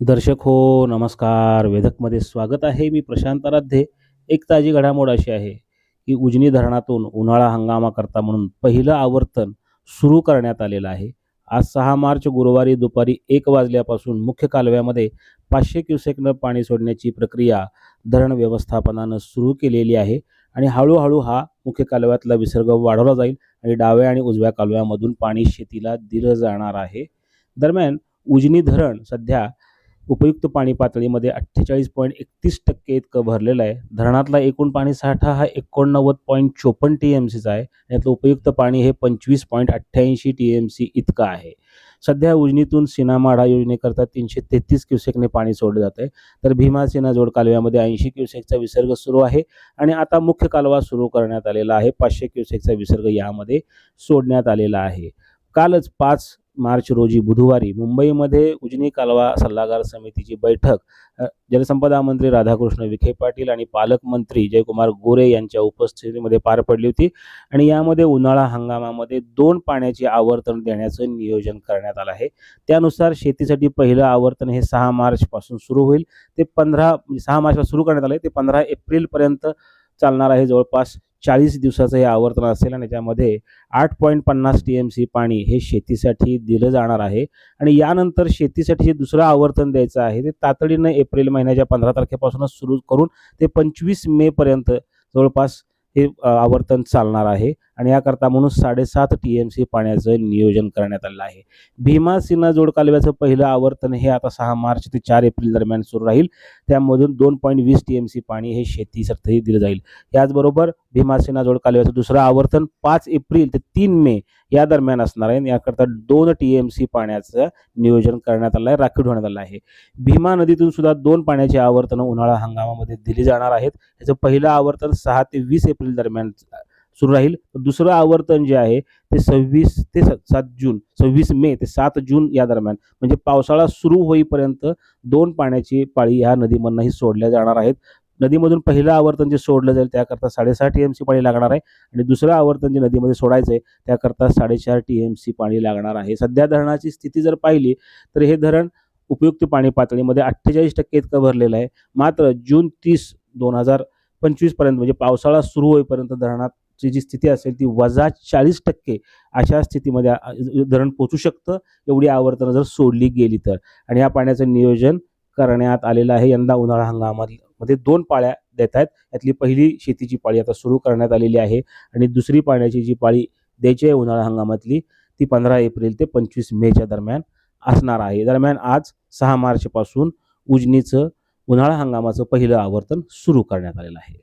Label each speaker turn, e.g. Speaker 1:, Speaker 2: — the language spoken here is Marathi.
Speaker 1: दर्शक हो नमस्कार. वेधकमध्ये स्वागत आहे. मी प्रशांत आराध्ये. एक ताजी घडामोड अशी आहे की उजनी धरणातून उन्हाळा हंगामाकरता म्हणून पहिलं आवर्तन सुरू करण्यात आलेलं आहे. आज सहा मार्च गुरुवारी दुपारी एक वाजल्यापासून मुख्य कालव्यामध्ये पाचशे क्युसेकनं पाणी सोडण्याची प्रक्रिया धरण व्यवस्थापनानं सुरू केलेली आहे आणि हळूहळू हा मुख्य कालव्यातला विसर्ग वाढवला जाईल आणि डाव्या आणि उजव्या कालव्यामधून पाणी शेतीला दिलं जाणार आहे. दरम्यान उजनी धरण सध्या उपयुक्त पाणी पातळीमध्ये अठ्ठेचाळीस पॉईंट एकतीस टक्के इतकं भरलेलं आहे. धरणातला एकूण पाणी साठा हा एकोणनव्वद पॉईंट चोपन्न टी एम सीचा आहे यातलं उपयुक्त पाणी हे पंचवीस पॉईंट अठ्ठ्याऐंशी टी एम सी इतकं आहे. सध्या उजनीतून सीनामाढा योजनेकरता तीनशे तेहतीस क्युसेकने पाणी सोडलं जातं आहे तर भीमा सीना जोड कालव्यामध्ये ऐंशी क्युसेकचा विसर्ग सुरू आहे. आणि आता मुख्य कालवा सुरू करण्यात आलेला आहे. पाचशे क्युसेकचा विसर्ग यामध्ये सोडण्यात आलेला आहे. कालच पाच मार्च रोजी बुधवारी मुंबईमध्ये उजनी कालवा सल्लागार समितीची बैठक जलसंपदा मंत्री राधाकृष्ण विखे पाटील आणि पालकमंत्री जयकुमार गोरे यांच्या उपस्थितीमध्ये पार पडली होती. आणि यामध्ये उन्हाळा हंगामामध्ये दोन पाण्याचे आवर्तन देण्याचं नियोजन करण्यात आलं आहे. त्यानुसार शेतीसाठी पहिलं आवर्तन हे सहा मार्चपासून सुरू होईल. ते पंधरा म्हणजे सहा मार्चला सुरू करण्यात आलं आहे. ते पंधरा एप्रिलपर्यंत चालणार आहे. जवळपास चाळीस दिवसाचं हे आवर्तन असेल आणि त्यामध्ये आठ पॉईंट पन्नास टी एम सी पाणी हे शेतीसाठी दिलं जाणार आहे. आणि यानंतर शेतीसाठी जे दुसरं आवर्तन द्यायचं आहे ते तातडीनं एप्रिल महिन्याच्या पंधरा तारखेपासूनच सुरू करून ते पंचवीस मेपर्यंत जवळपास हे आवर्तन चालणार आहे. आणि याकरता म्हणून साडेसात टी एम सी पाण्याचं नियोजन करण्यात आलं आहे. भीमा सीना जोड कालव्याचं पहिलं आवर्तन हे आता सहा मार्च ते चार एप्रिल दरम्यान सुरू राहील. त्यामधून दोन पॉईंट वीस टी एम सी पाणी हे शेतीसाठी दिलं जाईल. याचबरोबर भीमासेना जोड कालव्याचं दुसरं आवर्तन पाच एप्रिल ते तीन मे या दरम्यान असणार आहे. याकरता दोन टी एम सी पाण्याचं नियोजन करण्यात आलं आहे राखीव ठेवण्यात आलं आहे. भीमा नदीतून सुद्धा दोन पाण्याची आवर्तनं उन्हाळा हंगामामध्ये दिली जाणार आहेत. याचं पहिलं आवर्तन सहा ते वीस एप्रिल दरम्यान सुरू राहील. दुसरं आवर्तन जे आहे ते सव्वीस ते स- सात जून सव्वीस मे ते सात जून या दरम्यान. म्हणजे पावसाळा सुरू होईपर्यंत दोन पाण्याची पाळी ह्या नदीमधनंही सोडल्या जाणार आहेत. नदीमधून पहिलं आवर्तन जे सोडलं जाईल त्याकरता साडेसहा टी एम सी पाणी लागणार आहे. आणि दुसरं आवर्तन जे नदीमध्ये सोडायचं आहे त्याकरता साडेचार टी एम सी पाणी लागणार आहे. सध्या धरणाची स्थिती जर पाहिली तर हे धरण उपयुक्त पाणी पातळीमध्ये अठ्ठेचाळीस टक्के इतकं भरलेलं आहे. मात्र जून तीस दोन हजार पंचवीसपर्यंत म्हणजे पावसाळा सुरू होईपर्यंत धरणात ची जी स्थिती असेल ती वजा चाळीस टक्के अशा स्थितीमध्ये धरण पोचू शकतं. एवढी आवर्तनं जर सोडली गेली तर. आणि या पाण्याचं नियोजन करण्यात आलेलं आहे. यंदा उन्हाळा हंगामामध्ये दोन पाळ्या देत आहेत. यातली पहिली शेतीची पाळी आता सुरू करण्यात आलेली आहे. आणि दुसरी पाण्याची जी पाळी द्यायची आहे उन्हाळा हंगामातली ती पंधरा एप्रिल ते पंचवीस मेच्या दरम्यान असणार आहे. दरम्यान आज सहा मार्चपासून उजनीचं उन्हाळा हंगामाचं पहिलं आवर्तन सुरू करण्यात आलेलं आहे.